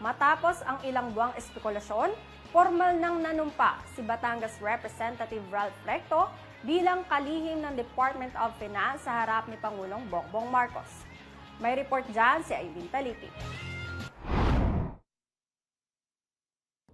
Matapos ang ilang buwang espekulasyon, formal nang nanumpa si Batangas Representative Ralph Recto bilang kalihim ng Department of Finance sa harap ni Pangulong Bongbong Marcos. May report dyan si Aileen Talipi.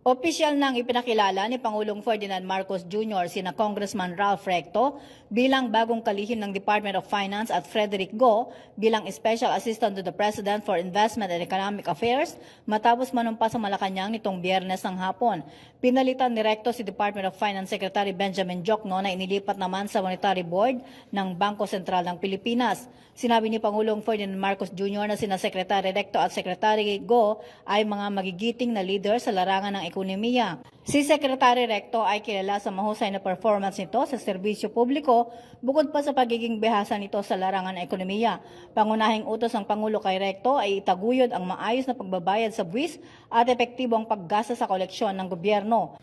Opisyal nang ipinakilala ni Pangulong Ferdinand Marcos Jr. sina Congressman Ralph Recto bilang bagong kalihim ng Department of Finance at Frederick Go bilang Special Assistant to the President for Investment and Economic Affairs matapos manumpa sa Malacanang nitong biyernes ng hapon. Pinalitan ni Recto si Department of Finance Secretary Benjamin Jokno na inilipat naman sa Monetary Board ng Bangko Sentral ng Pilipinas. Sinabi ni Pangulong Ferdinand Marcos Jr. na sina Secretary Recto at Secretary Go ay mga magigiting na leader sa larangan ng ekonomiya. Si Secretary Recto ay kilala sa mahusay na performance nito sa serbisyo publiko bukod pa sa pagiging behasa nito sa larangan ng ekonomiya. Pangunahing utos ng Pangulo kay Recto ay itaguyod ang maayos na pagbabayad sa buwis at epektibong paggasa sa koleksyon ng gobyerno.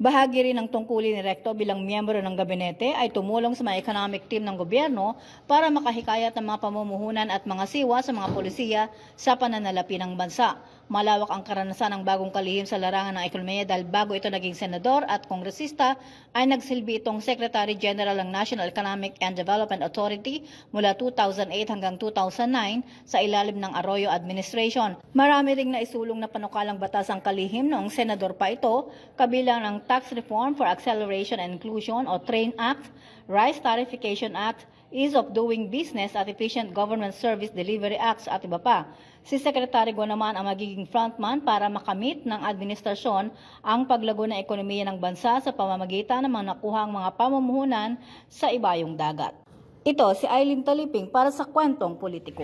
Bahagi rin ng tungkulin ni Recto bilang miyembro ng gabinete ay tumulong sa mga economic team ng gobyerno para makahikayat ng mga pamumuhunan at mga siwa sa mga polisiya sa pananalapi ng bansa. Malawak ang karanasan ng bagong kalihim sa larangan ng ekonomiya dahil bago ito naging senador at kongresista ay nagsilbi itong Secretary General ng National Economic and Development Authority mula 2008 hanggang 2009 sa ilalim ng Arroyo Administration. Marami ring naisulong na panukalang batas ang kalihim noong senador pa ito, kabilang ng Tax Reform for Acceleration and Inclusion o TRAIN Act, Rice Tarification Act, Ease of Doing Business at Efficient Government Service Delivery Acts at iba pa. Si Secretary Go naman ang magiging frontman para makamit ng administrasyon ang paglago ng ekonomiya ng bansa sa pamamagitan ng mga nakuhang mga pamumuhunan sa ibayong dagat. Ito si Eileen Taliping para sa Kwentong Politiko.